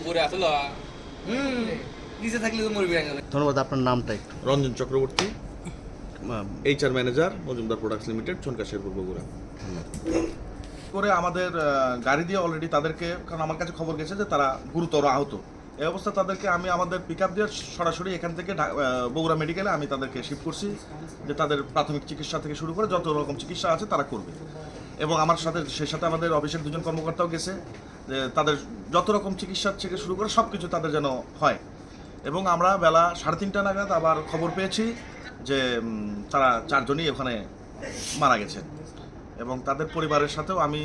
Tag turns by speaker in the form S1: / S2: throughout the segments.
S1: উপরে আসলো
S2: হুম নিচে থাকলে তো মরবি
S3: ধন্যবাদ আপনার নামটা একটু।
S4: Ranjan Chakraborty HR manager Majumdar products limited Chhanka Sherpur Bogura. করে আমাদের গাড়ি দিয়ে অলরেডি তাদেরকে কারণ আমার কাছে খবর গেছে যে তারা গুরুতর আহত। এই অবস্থা তাদেরকে আমি আমাদের পিক আপ দিয়ে সরাসরি এখান থেকে বগুড়া মেডিকেলে আমি তাদেরকে শিফট করছি যে তাদের প্রাথমিক চিকিৎসা থেকে শুরু করে যত রকম চিকিৎসা আছে তারা করবে। এবং আমার সাথে সেই সাথে আমাদের অফিসের দুজন কর্মকর্তাও গেছে। যে তাদের যত রকম চিকিৎসা থেকে শুরু করে সব কিছু তাদের যেন হয়। এবং আমরা বেলা সাড়ে তিনটা নাগাদ আবার খবর পেয়েছি যে তারা চারজনই ওখানে মারা গেছে। এবং তাদের পরিবারের সাথেও আমি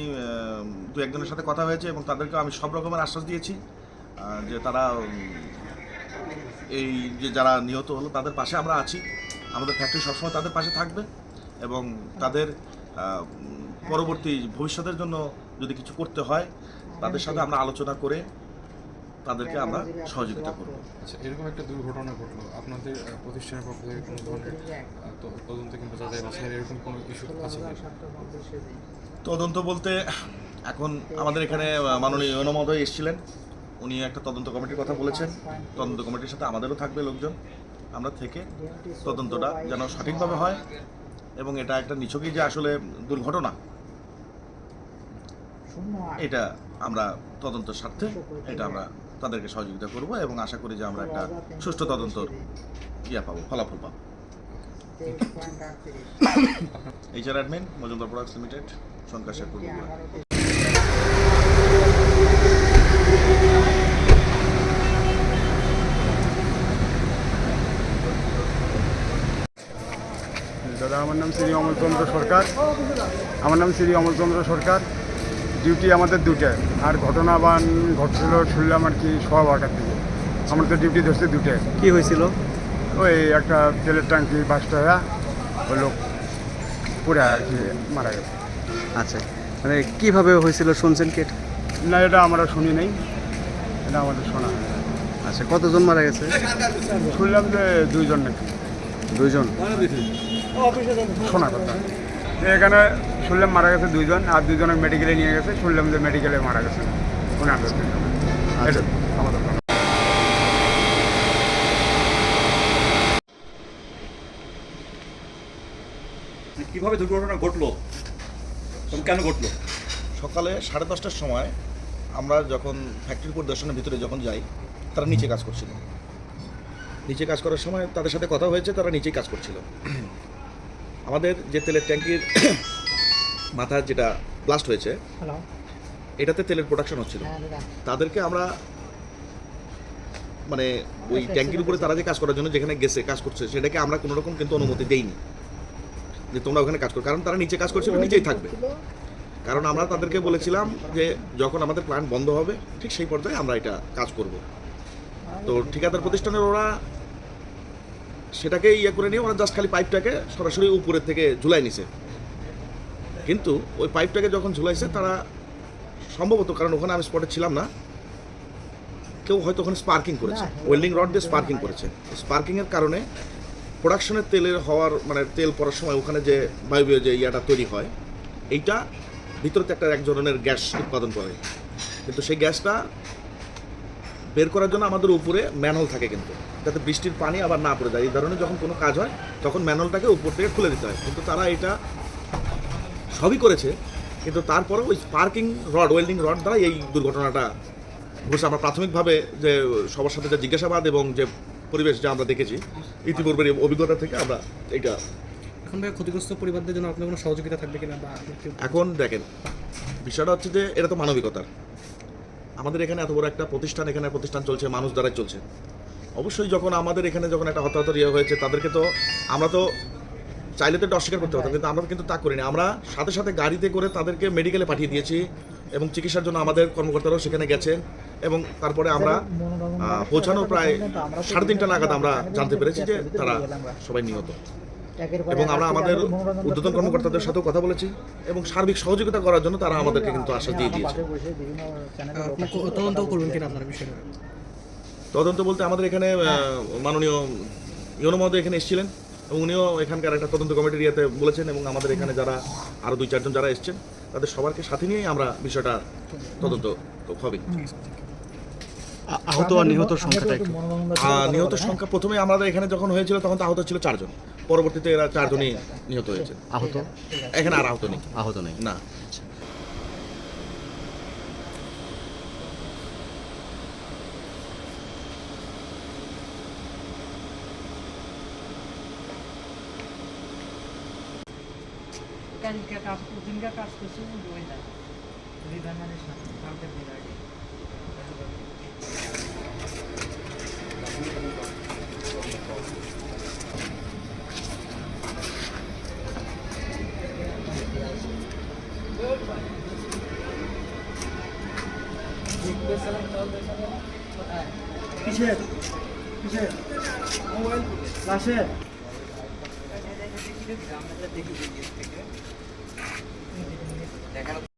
S4: দু একজনের সাথে কথা হয়েছে এবং তাদেরকে আমি সব রকমের আশ্বাস দিয়েছি যে তারা এই যে যারা নিহত হলো তাদের পাশে আমরা আছি। আমাদের ফ্যাক্টরি সবসময় তাদের পাশে থাকবে এবং তাদের পরবর্তী ভবিষ্যতের জন্য যদি কিছু করতে হয় তাদের সাথে আমরা আলোচনা করে তাদেরকে আমরা সহযোগিতা করব।
S5: আচ্ছা এরকম একটা দুর্ঘটনা ঘটলো। আপনাদের প্রতিষ্ঠানের পক্ষ থেকে কোনো ধরনের তদন্ত কিংবা যাচাই বাছাইয়ের এরকম কোনো ইস্যু আছে
S4: তদন্ত বলতে এখন আমাদের এখানে মাননীয় ইউনো মহোদয় এসেছিলেন। উনি একটা তদন্ত কমিটির কথা বলেছেন। তদন্ত কমিটির সাথে আমাদেরও থাকবে লোকজন। আমরা থেকে তদন্তটা যেন সঠিকভাবে হয় এবং এটা একটা নিছকই যে আসলে দুর্ঘটনা। এটা আমরা তদন্তের স্বার্থে এটা আমরা তাদেরকে সহযোগিতা করব এবং আশা করি যে আমরা একটা সুষ্ঠু তদন্তর ইয়া পাবো ফলাফল পাবো। HR admin Majumdar products limited Shanka Sherpur
S6: দাদা আমার নাম শ্রী অমলচন্দ্র সরকার। আমার নাম শ্রী অমলচন্দ্র সরকার। ডিউটি আমাদের দুটায় আর ঘটনা বান ঘটছিল শুনলাম আর কি সোয়া বারোটার দিকে আমরা তো ডিউটি ধরছে দুটায়
S3: কি হয়েছিল?
S6: ওই একটা তেলের ট্যাঙ্কি বাসটা ওই লোক পুরে আর কি মারা গেছে
S3: আচ্ছা মানে কীভাবে হয়েছিল শুনছেন কি? এটা?
S6: না এটা আমরা শুনি নাই। এটা আমাদের শোনা হয়।
S3: আচ্ছা কতজন মারা গেছে?
S6: শুনলাম যে দুইজন নাকি।
S3: দুইজন?
S6: শোনা কথা। এখানে শুনলাম মারা গেছে দুইজন আর দুজনের মেডিকেলে নিয়ে গেছে শুনলাম যে মেডিকেলে মারা গেছে। আমাদের
S7: কীভাবে দুর্ঘটনা ঘটলো? এবং কেন ঘটলো?
S4: সকালে সাড়ে দশটার সময় আমরা যখন ফ্যাক্টরি পরিদর্শনের ভিতরে যখন যাই তারা নিচে কাজ করছিল। নিচে কাজ করার সময় তাদের সাথে কথা হয়েছে তারা নিচেই কাজ করছিল। আমাদের যে তেলের ট্যাঙ্কির মাথার যেটা ব্লাস্ট হয়েছে এটাতে তেলের প্রোডাকশন হচ্ছিল। তাদেরকে আমরা মানে ওই ট্যাঙ্কির উপরে তারা যে কাজ করার জন্য যেখানে গেছে কাজ করছে সেটাকে আমরা কোনো রকম কিন্তু অনুমতি দেইনি। যে তোমরা ওখানে কাজ করো কারণ তারা নিচে কাজ করছিল নিচেই থাকবে। কারণ আমরা তাদেরকে বলেছিলাম যে যখন আমাদের প্ল্যান্ট বন্ধ হবে ঠিক সেই পর্যায়ে আমরা এটা কাজ করব। তো ঠিকাদার প্রতিষ্ঠানের ওরা সেটাকে ইয়ে করে নিয়ে ওরা জাস্ট খালি পাইপটাকে সরাসরি উপরের থেকে ঝুলাই নিছে। কিন্তু ওই পাইপটাকে যখন ঝুলাইছে তারা সম্ভবত কারণ ওখানে আমি স্পটে ছিলাম না কেউ হয়তো ওখানে স্পার্কিং করেছে। ওয়েল্ডিং রড দিয়ে স্পার্কিং করেছে। স্পার্কিংয়ের কারণে প্রোডাকশনের তেলের হওয়ার মানে তেল পড়ার সময় ওখানে যে বায়বীয় যে ইয়াটা তৈরি হয় এইটা ভিতরতে একটা এক ধরনের গ্যাস উৎপাদন করে। কিন্তু সেই গ্যাসটা বের করার জন্য আমাদের উপরে ম্যানহোল থাকে কিন্তু। যাতে বৃষ্টির পানি আবার না পড়ে যায়। এই ধরনের যখন কোনো কাজ হয় তখন ম্যানহোলটাকে উপর থেকে খুলে দিতে হয়। কিন্তু তারা এটা সবই করেছে কিন্তু তারপরে ওই স্পার্কিং রড ওয়েল্ডিং রড দ্বারা এই দুর্ঘটনাটা ঘটছে। আমরা প্রাথমিকভাবে যে সবার সাথে যে জিজ্ঞাসাবাদ এবং যে পরিবেশ যা আমরা দেখেছি ইতিপূর্বের অভিজ্ঞতা থেকে আমরা এটা
S8: এখন ভাই ক্ষতিগ্রস্ত পরিবারদের জন্য আপনার কোনো সহযোগিতা থাকবে কিনা বা
S4: এখন দেখেন বিষয়টা হচ্ছে যে এটা তো মানবিকতার। আমাদের এখানে এত বড় একটা প্রতিষ্ঠান এখানে প্রতিষ্ঠান চলছে মানুষ দ্বারাই চলছে। অবশ্যই যখন আমাদের এখানে যখন একটা হতাহত ইয়ে হয়েছে তাদেরকে তো আমরা তো চাইলে তো এটা অস্বীকার করতে পারতাম কিন্তু আমরা কিন্তু তা করিনি। আমরা সাথে সাথে গাড়িতে করে তাদেরকে মেডিকেলে পাঠিয়ে দিয়েছি এবং চিকিৎসার জন্য আমাদের কর্মকর্তারাও সেখানে গেছেন এবং তারপরে আমরা আহ, পৌঁছানো প্রায় সাড়ে তিনটা নাগাদ আমরা জানতে পেরেছি যে তারা সবাই নিহত। এবং আমরা আমাদের উদ্বোধন কর্মকর্তাদের সাথেও কথা বলেছি এবং সার্বিক সহযোগিতা করার জন্য তারা আমাদেরকে কিন্তু আশ্বাস দিয়ে দিয়েছে।
S8: তদন্ত করবেন কিনা আপনার বিষয়ে।
S4: তদন্ত বলতে আমাদের এখানে মাননীয় ইয়নো মহোদয় এখানে এসেছিলেন এবং উনিও এখানকার একটা তদন্ত কমিটির ইয়েতে বলেছেন এবং আমাদের এখানে যারা আরও দুই চারজন যারা এসছেন তাদের সবারকে সাথে নিয়েই আমরা বিষয়টা তদন্ত হবে।
S3: আহত আর নিহত সংখ্যাটা একটু।
S4: আহ, নিহতের সংখ্যা প্রথমে আমাদের এখানে যখন হয়েছিল তখন তো আহত ছিল চারজন। পরবর্তীতে এরা চারজনই নিহত হয়েছে।
S3: আহত?
S4: এখানে আর আহত নেই।
S3: আহত নেই।
S4: না।
S1: কাজ দিনকার কাজ করছি ওই না। বিধানের সাথে কালকে
S8: কিসের? কিসের? মোবাইল লাশের?
S2: দেখানো